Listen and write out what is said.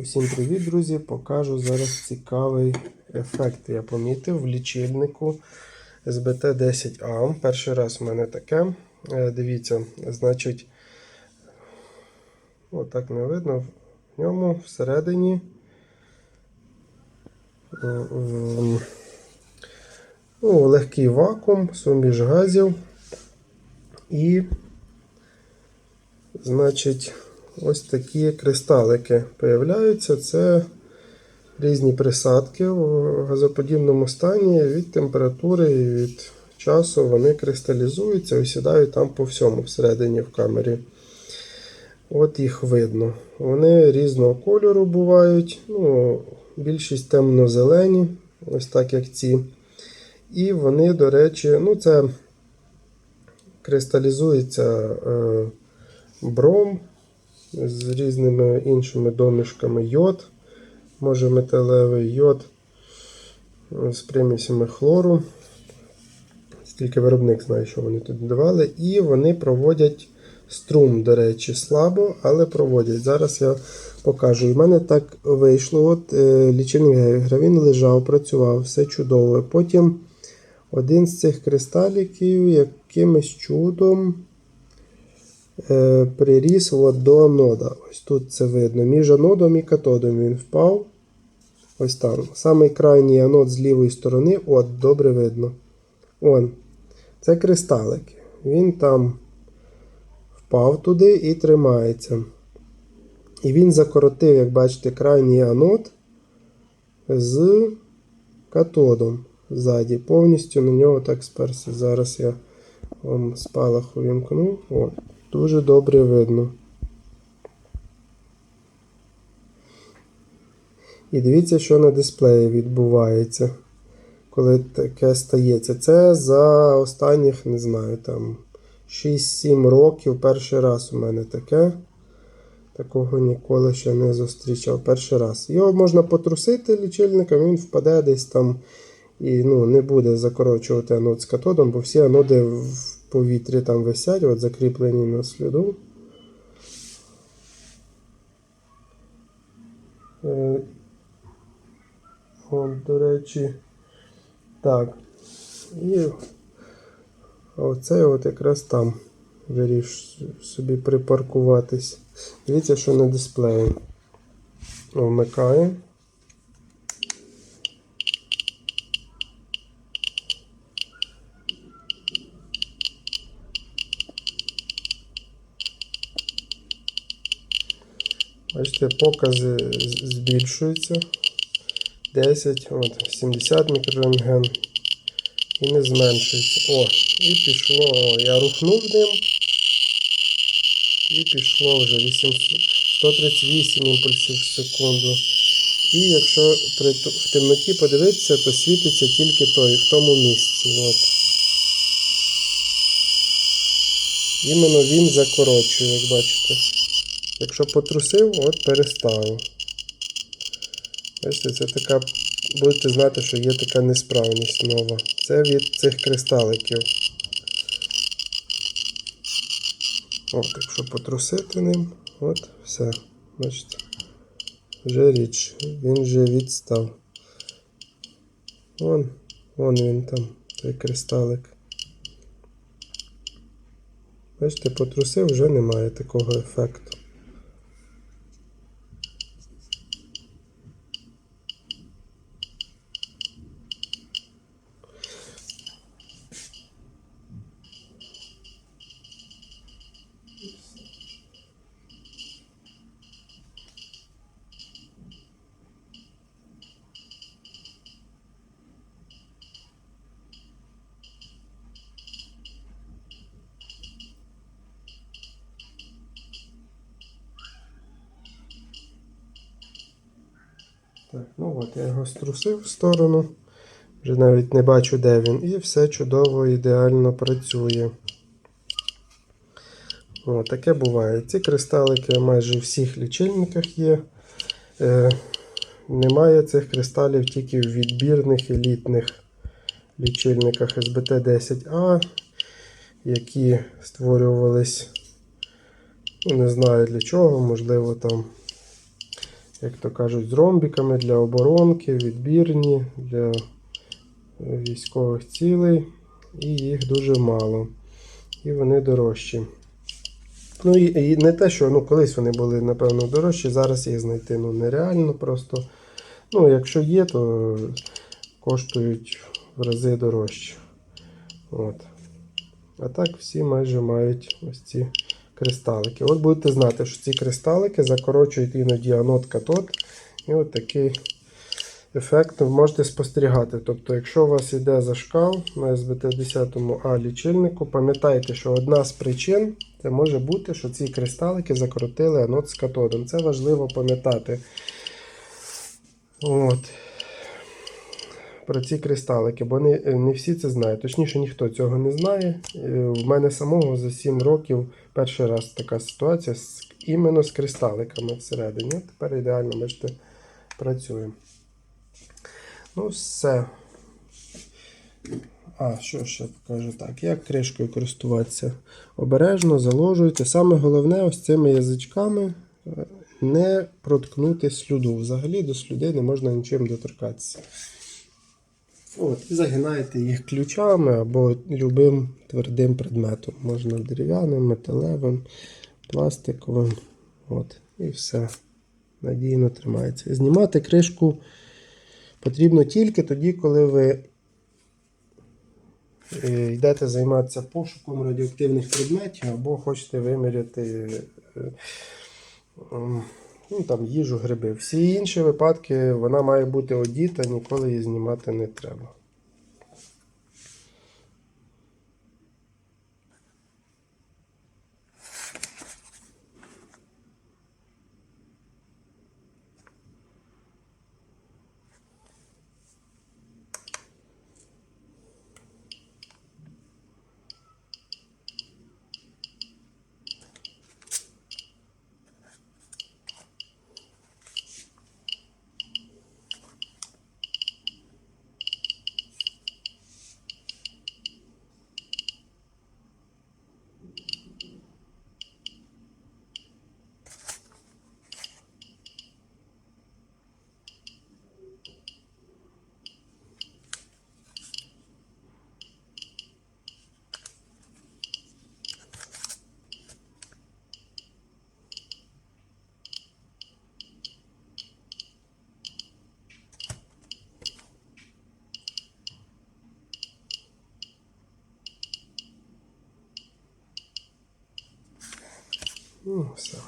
Усім привіт, друзі! Покажу зараз цікавий ефект. Я помітив в лічильнику SBT 10A. Перший раз в мене таке. Е, Дивіться, значить, отак не видно. В ньому всередині е, ну, легкий вакуум, суміш газів і, значить, ось такі кристалики появляються. Це різні присадки в газоподібному стані від температури і від часу вони кристалізуються сідають там по всьому всередині в камері. От їх видно. Вони різного кольору бувають. Ну, більшість темно-зелені, ось так як ці. І вони, до речі, ну це кристалізується е, бром з різними іншими домішками йод, може металевий йод з примісями хлору. Тільки виробник знає, що вони тут додавали. І вони проводять струм, до речі, слабо, але проводять. Зараз я покажу. В мене так вийшло. От е, Лічильник Гейгера, він лежав, працював, все чудово. Потім один з цих кристаліків якимось чудом приріс от до анода. Ось тут це видно. Між анодом і катодом він впав. Ось там. Самий крайній анод з лівої сторони, от, добре видно. Он. Це кристалики. Він там впав туди і тримається. І він закоротив, як бачите, крайній анод з катодом ззаді. Повністю на нього так сперся. Зараз я вам спалах увімкну. От. Дуже добре видно. І дивіться, що на дисплеї відбувається, коли таке стається. Це за останніх, не знаю, там 6-7 років. Перший раз у мене таке. Такого ніколи ще не зустрічав. Перший раз. Його можна потрусити лічильником, він впаде десь там і ну, не буде закорочувати анод з катодом, бо всі аноди в повітрі там висять, от закріплені на сліду. Е, От, до речі, так. І оце от якраз там виріш собі припаркуватись. Дивіться, що на дисплеї. Вмикаю. Бачите, покази збільшуються. 10, от, 70 мікрорентген. І не зменшується. О, і пішло. О, я рухнув ним. І пішло вже 800 138 імпульсів в секунду. І якщо при, в темноті подивитися, то світиться тільки той в тому місці. От. Іменно він закорочує, як бачите. Якщо потрусив, от перестало. Бачите, це така. Будете знати, що є така несправність нова. Це від цих кристаликів. От, якщо потрусити ним, от, все. Бачите. Вже річ. Він вже відстав. Вон, вон він там, той кристалик. Бачите, потрусив, вже немає такого ефекту. Так, ну от я його струсив в сторону. Вже навіть не бачу, де він. І все чудово, ідеально працює. О, таке буває. Ці кристалики майже в всіх лічильниках є. Е, немає цих кристалів тільки в відбірних елітних лічильниках SBT10A, які створювались, ну, не знаю для чого, можливо, там як то кажуть, з ромбіками для оборонки, відбірні для е, військових цілей. І їх дуже мало. І вони дорожчі. Ну і, і не те, що ну, колись вони були, напевно, дорожчі, зараз їх знайти ну, нереально просто. Ну, якщо є, то коштують в рази дорожче. От. А так всі майже мають ось ці кристалики. От будете знати, що ці кристалики закорочують іноді анод катод. І от такий ефект ви можете спостерігати. Тобто, якщо у вас йде зашкал на СБТ-10А лічильнику, пам'ятайте, що одна з причин це може бути, що ці кристалики закоротили анод з катодом. Це важливо пам'ятати. От. Про ці кристалики, бо не, не всі це знають. Точніше, ніхто цього не знає. Е, В мене самого за 7 років перший раз така ситуація з, іменно з кристаликами всередині. Тепер ідеально, бачите, працюємо. Ну, все. А, що ще покажу так? Як кришкою користуватися? Обережно заложуйте. Саме головне, ось цими язичками е, не проткнути слюду. Взагалі до слюди не можна нічим доторкатися. От, і загинаєте їх ключами або любим твердим предметом. Можна дерев'яним, металевим, пластиковим. От, і все. Надійно тримається. Знімати кришку потрібно тільки тоді, коли ви е, йдете займатися пошуком радіоактивних предметів або хочете виміряти е, ну, там, їжу, гриби. Всі інші випадки вона має бути одіта, ніколи її знімати не треба. Ну, все.